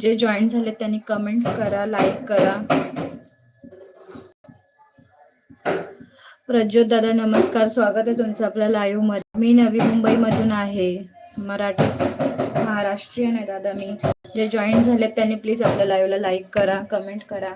जे जॉईन झाले त्यांनी कमेंट्स करा लाईक करा. प्रज्योत दादा नमस्कार. स्वागत आहे तुमचं आपल्या लाईव्हमध्ये. मी नवी मुंबईमधून आहे. मराठीच महाराष्ट्रीयन आहे दादा मी. जे जॉईन झालेत त्यांनी प्लीज आपल्या लाईव्हला लाईक करा कमेंट करा.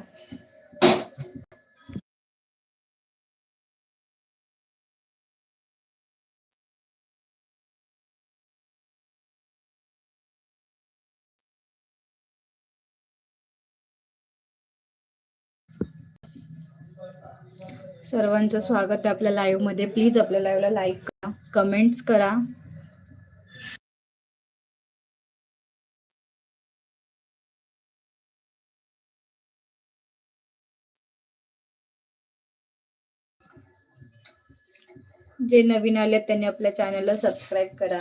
सर्वांचं स्वागत आहे आपल्या लाईव्हमध्ये. प्लीज आपल्या लाईव्हला लाईक करा कमेंट्स करा. जे नवीन आले त्यांनी आपल्या चॅनलला सबस्क्राईब करा.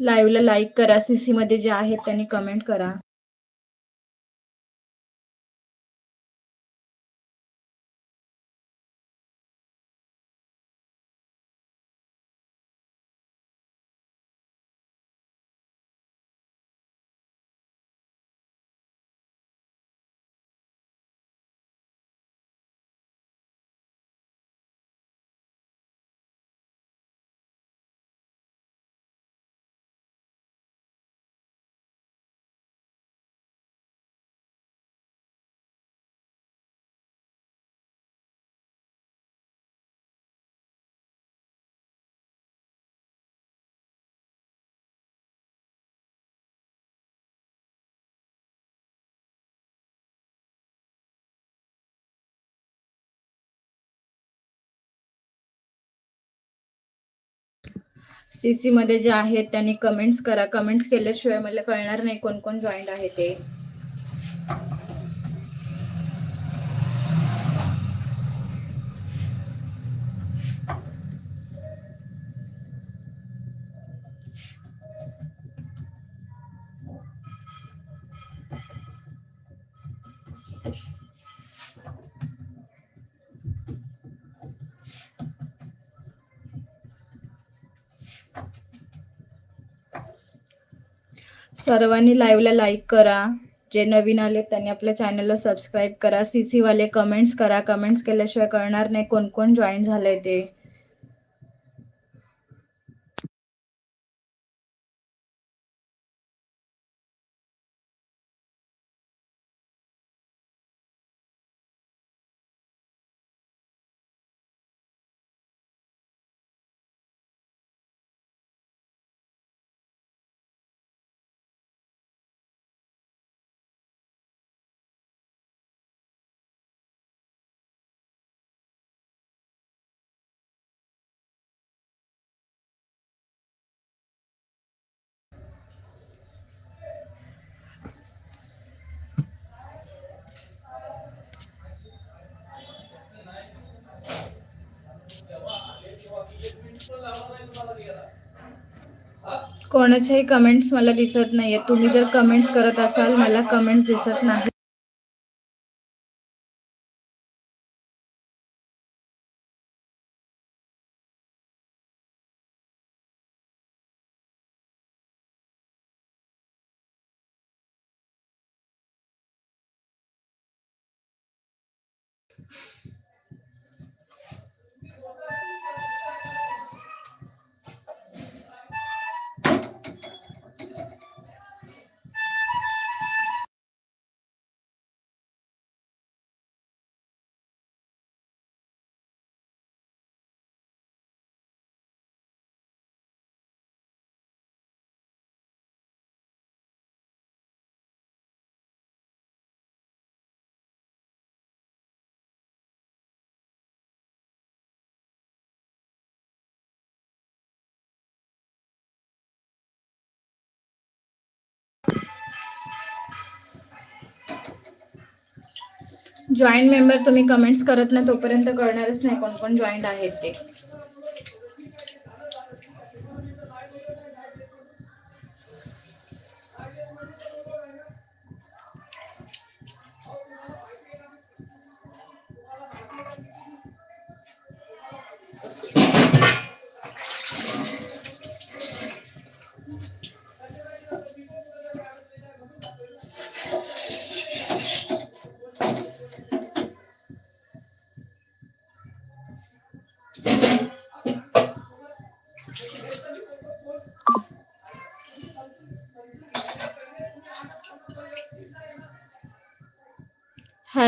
लाईव्हला लाईक करा सीसीमध्ये जे आहेत त्यांनी कमेंट करा. सीसी मध्ये जे आहेत त्यांनी कमेंट्स करा. कमेंट्स केल्याशिवाय मला कळणार नाही कोण कोण जॉईन आहे ते. सर्वांनी लाईव्हला लाईक करा. जे नवीन आले त्यांनी आपल्या चॅनलला सबस्क्राईब करा. सी सीवाले कमेंट्स करा. कमेंट्स केल्याशिवाय कळणार नाही कोण कोण जॉईन झालंय ते. कोणाच्याही कमेंट्स मला दिसत नाहीये तुम्ही जर कमेंट्स करत असाल मला कमेंट्स दिसत नाही जॉईंट मेंबर तुम्ही कमेंट्स करत नाही तोपर्यंत कळणारच नाही कोण कोण जॉईंट आहेत ते.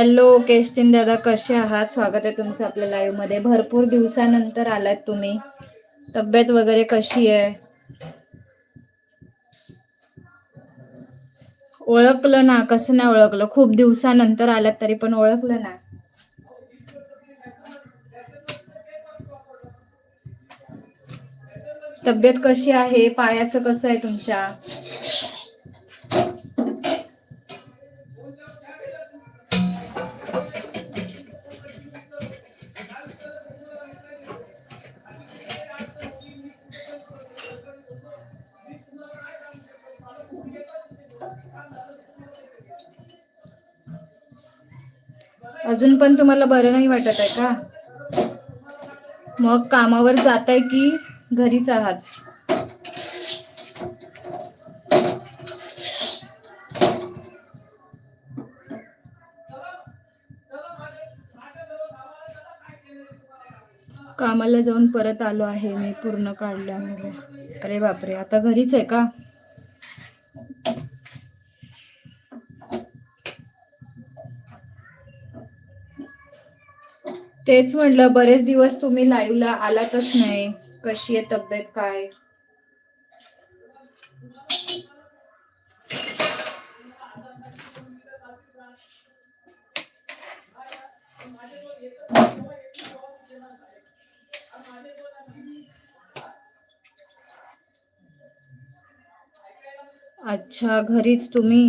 हॅलो केस्टिन दादा कसे आहात? स्वागत आहे तुमचं आपल्या लाईव्हमध्ये. भरपूर दिवसानंतर आलात तुम्ही. तब्येत वगैरे कशी आहे? ओळखलं ना? कसं नाही ओळखलं? खूप दिवसानंतर आलात तरी पण ओळखलं ना? तब्येत कशी आहे? पायाचं कसं आहे तुमच्या? अजून पण तुम्हाला बरं नाही वाटत आहे का? मग कामावर जाताय की घरीच आहात? कामाला जाऊन परत आलो आहे मी पूर्ण काढल्यामुळे. अरे बापरे आता घरीच आहे का? तेच म्हटलं बरेच दिवस तुम्ही लाईव्हला आलातच नाही. कशी आहे तब्येत काय? अच्छा घरीच तुम्ही?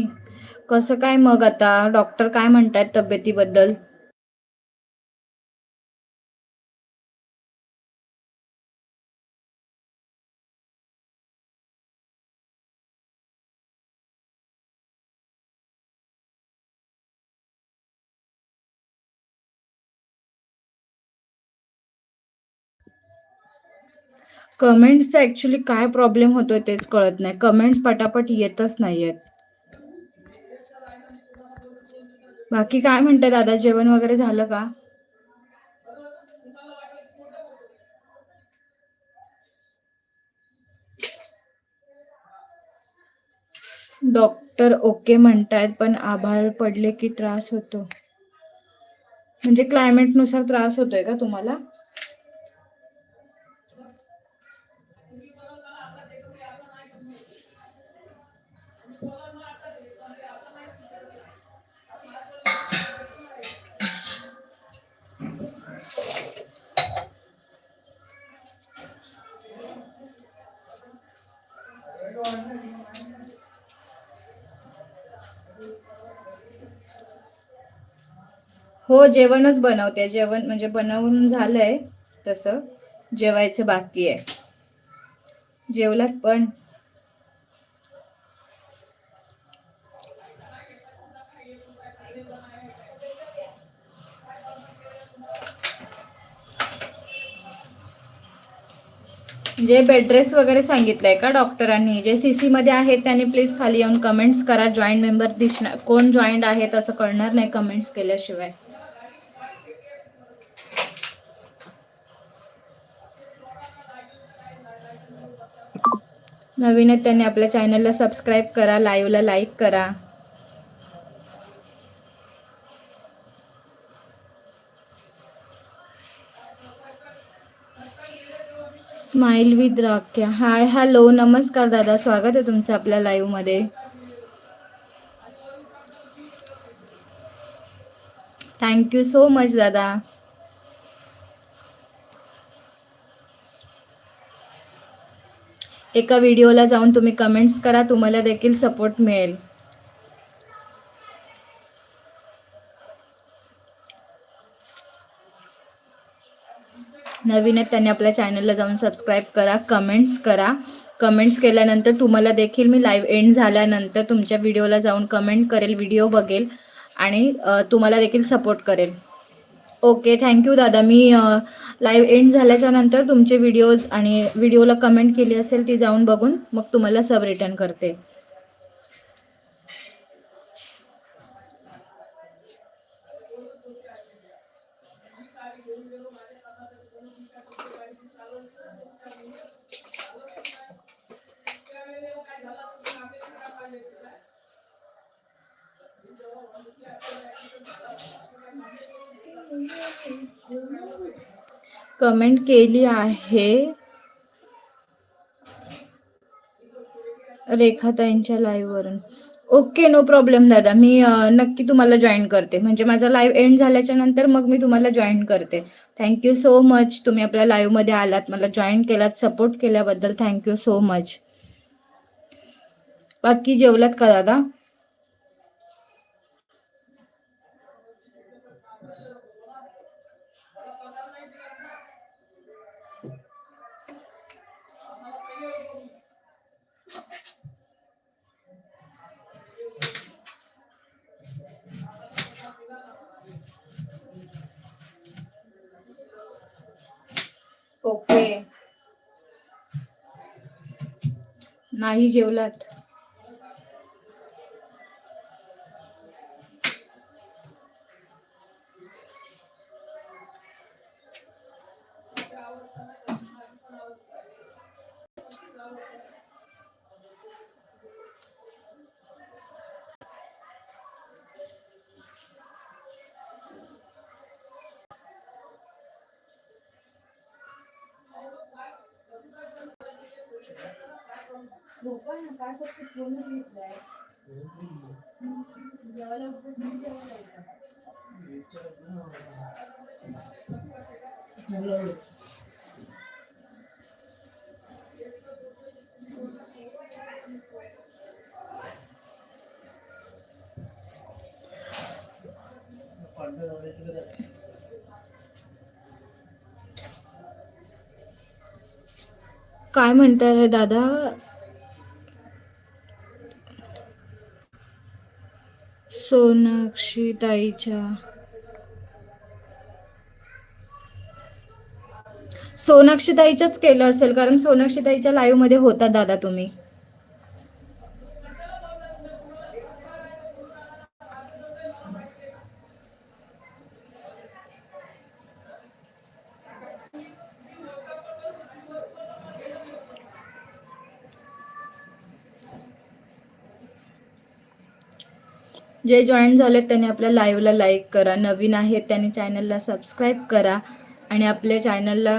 कसं काय मग आता? डॉक्टर काय म्हणतात तब्येतीबद्दल? कमेंट्सचा ऍक्च्युली काय प्रॉब्लेम होतोय तेच कळत नाही. कमेंट्स पटापट येतच नाहीयेत. बाकी काय म्हणते दादा? जेवण वगैरे झालं का? डॉक्टर ओके म्हणतायत पण आभाळ पडले की त्रास होतो. म्हणजे क्लायमेटनुसार त्रास होतोय का तुम्हाला? हो जेवणच बनवते. जेवण म्हणजे बनवून झालंय तसं. जेवायचं बाकी आहे. जेवलात पण? जे बेडरेस वगैरे सांगितलंय का डॉक्टरांनी? जे सी सी मध्ये आहेत त्यांनी प्लीज खाली येऊन कमेंट्स करा. जॉईंट मेंबर दिसणार कोण जॉईंट आहेत असं कळणार नाही कमेंट्स केल्याशिवाय. नवीन आहेत त्यांनी आपल्या चॅनलला सबस्क्राईब करा लाईव्हला लाईक करा. स्माइल विथ राख्या हाय हॅलो नमस्कार दादा. स्वागत आहे तुमचं आपल्या लाईव्हमध्ये थँक्यू सो मच दादा. एका व्हिडिओला जाऊन तुम्ही कमेंट्स करा तुम्हाला देखील सपोर्ट मिळेल. नवीन आहेत त्यांनी आपल्या चॅनलला जाऊन सबस्क्राईब करा कमेंट्स करा. कमेंट्स केल्यानंतर तुम्हाला देखील मी लाईव्ह एंड झाल्यानंतर तुमच्या व्हिडिओला जाऊन कमेंट करेल व्हिडिओ बघेल आणि तुम्हाला देखील सपोर्ट करेल. ओके थँक्यू दादा. मी लाईव्ह एंड झाल्याच्यानंतर तुमचे व्हिडिओज आणि व्हिडिओला कमेंट केली असेल ती जाऊन बघून मग तुम्हाला सब रिटर्न करते. कमेंट केली आहे. रेखाताईंच्या लाईव्हवरून ओके नो प्रॉब्लेम दादा. मी नक्की तुम्हाला जॉईन करते. म्हणजे माझा लाईव्ह एंड झाल्याच्यानंतर मग मी तुम्हाला जॉईन करते. थँक्यू सो मच तुम्ही आपल्या लाईव्हमध्ये आलात. मला जॉईन केलात सपोर्ट केल्याबद्दल थँक्यू सो मच बाकी जेवलात का दादा? ओके. नाही जेवलात. काय म्हणताय रे दादा? सोनाक्षी ताईच्या सोनाक्षी ताईच्याच केलं असेल कारण सोनाक्षी ताईच्या लाईव्हमध्ये होता दादा तुम्ही. जे जॉईन झालेत त्यांनी आपल्या लाईव्हला लाईक करा. नवीन आहेत त्यांनी चॅनलला सबस्क्राईब करा. आणि आपल्या चॅनलला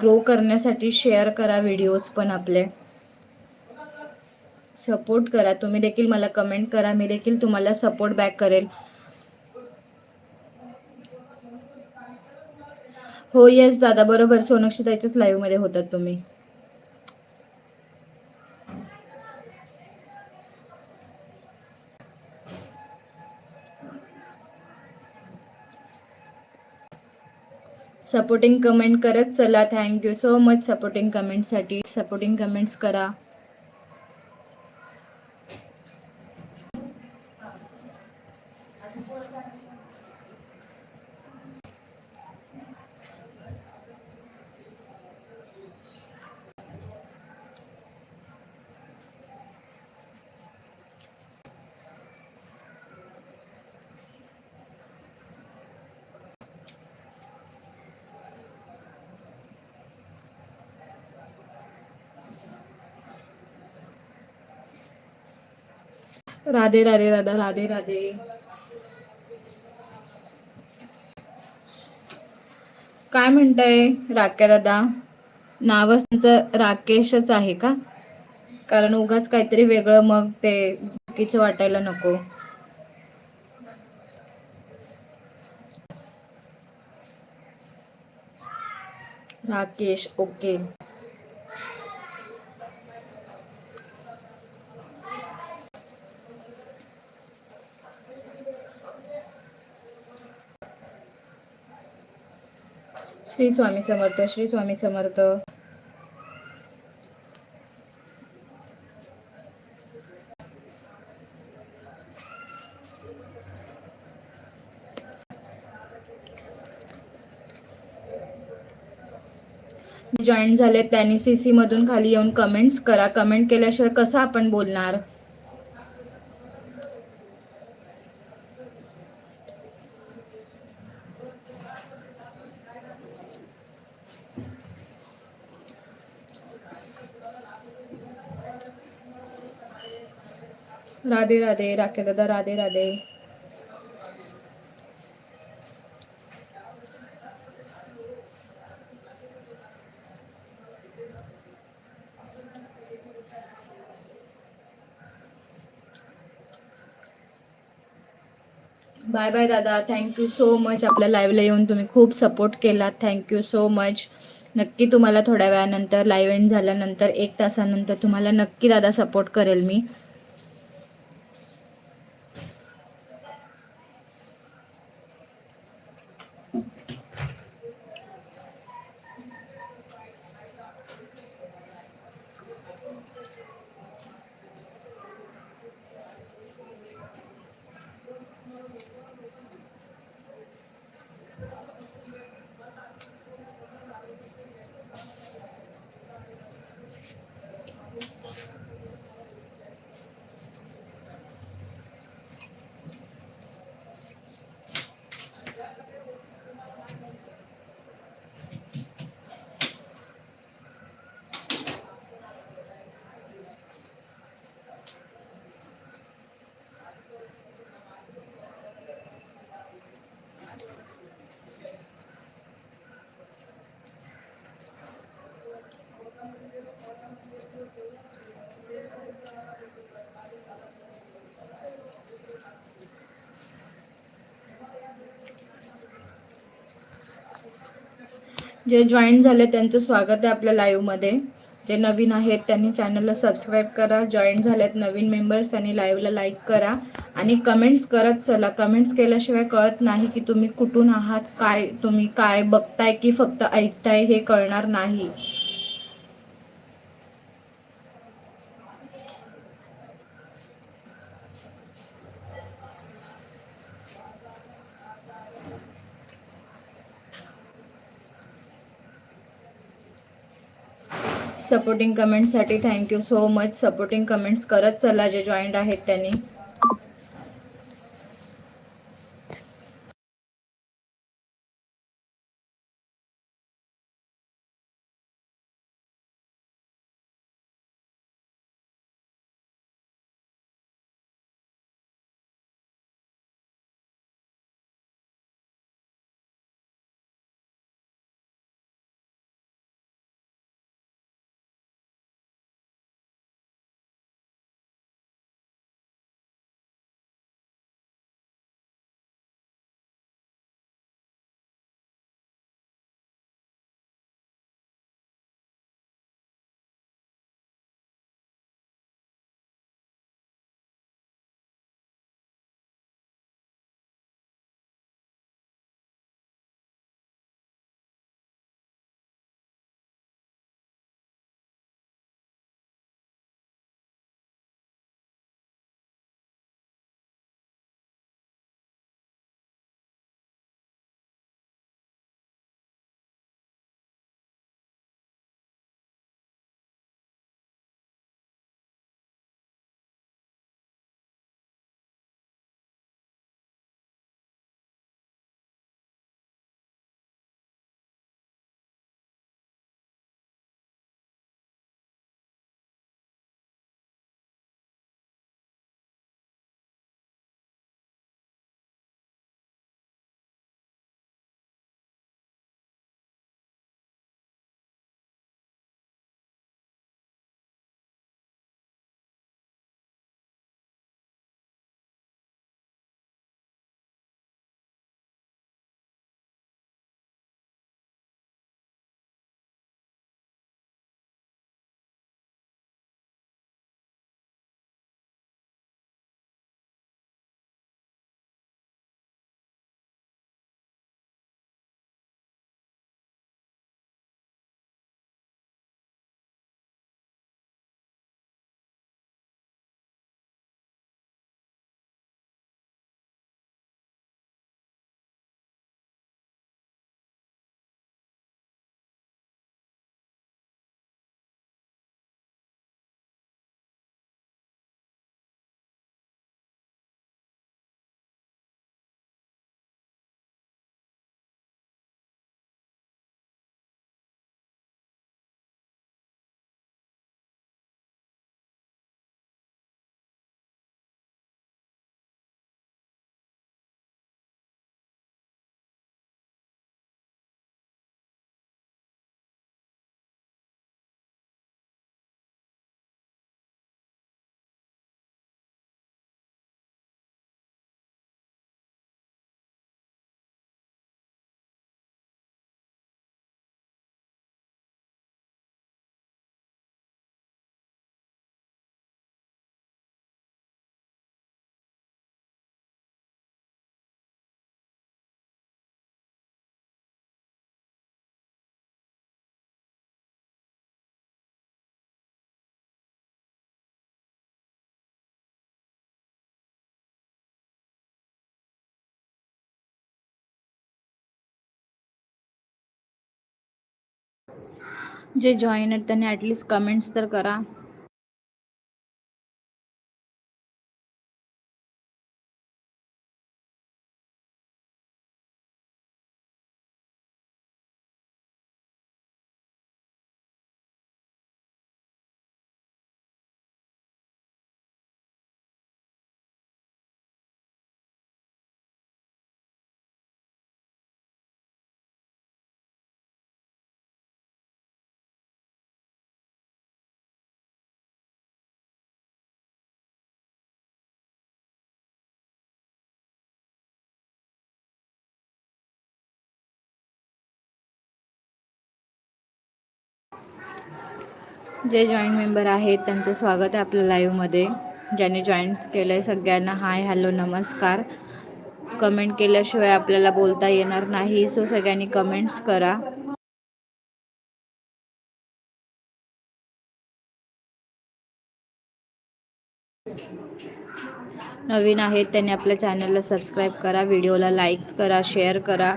ग्रो करण्यासाठी शेअर करा व्हिडिओज पण आपले. सपोर्ट करा. तुम्ही देखील मला कमेंट करा. मी देखील तुम्हाला सपोर्ट बॅक करेल. हो येस दादा. बरोबर. सोनाक्षी ताईच्याच लाईव्हमध्ये होतात तुम्ही. सपोर्टिंग कमेंट करत चला. Thank you so much supporting कमेंटसाठी supporting comments करा. राधे राधे दादा राधे राधे. काय म्हणताय राक्या दादा? नावच त्यांचं राकेशच आहे का? कारण उगाच काहीतरी वेगळं मग ते चुकीचं वाटायला नको. राकेश ओके. श्री स्वामी समर्थ श्री स्वामी समर्थ. जॉईन झाले त्यांनी सी सी मधून खाली येऊन कमेंट्स करा. कमेंट केल्याशिवाय कसं आपण बोलणार? राधे राधे राखे दादा राधे राधे. बाय बाय दादा. थँक्यू सो मच आपल्या लाईव्हला येऊन तुम्ही खूप सपोर्ट केला थँक्यू सो मच नक्की तुम्हाला थोड्या वेळानंतर लाईव्ह एंड झाल्यानंतर एक तासानंतर तुम्हाला नक्की दादा सपोर्ट करेल मी. जे जॉईन झाले त्यांचं स्वागत आहे आपल्या लाईव्हमध्ये जे नवीन आहेत त्यांनी चॅनलला सबस्क्राईब करा. जॉईन झालेत नवीन मेंबर्स त्यांनी लाईव्हला लाईक करा. आणि कमेंट्स करत चला. कमेंट्स केल्याशिवाय कळत नाही की तुम्ही कुठून आहात काय तुम्ही काय बघताय की फक्त ऐकताय हे कळणार नाही. Supporting कमेंट्ससाठी thank you so much supporting comments करत चला जे जॉईंट आहेत त्यांनी. जे जॉईन आहेत त्यांनी ॲटलिस्ट कमेंट्स तर करा. जे जॉईंट मेंबर आहेत त्यांचं स्वागत आहे आपल्या लाईव्हमध्ये ज्यांनी जॉईन्स केलं आहे सगळ्यांना हाय हॅलो नमस्कार. कमेंट केल्याशिवाय आपल्याला बोलता येणार नाही सो सगळ्यांनी कमेंट्स करा. नवीन आहेत त्यांनी आपल्या चॅनलला सबस्क्राईब करा व्हिडिओला लाईक्स करा शेअर करा.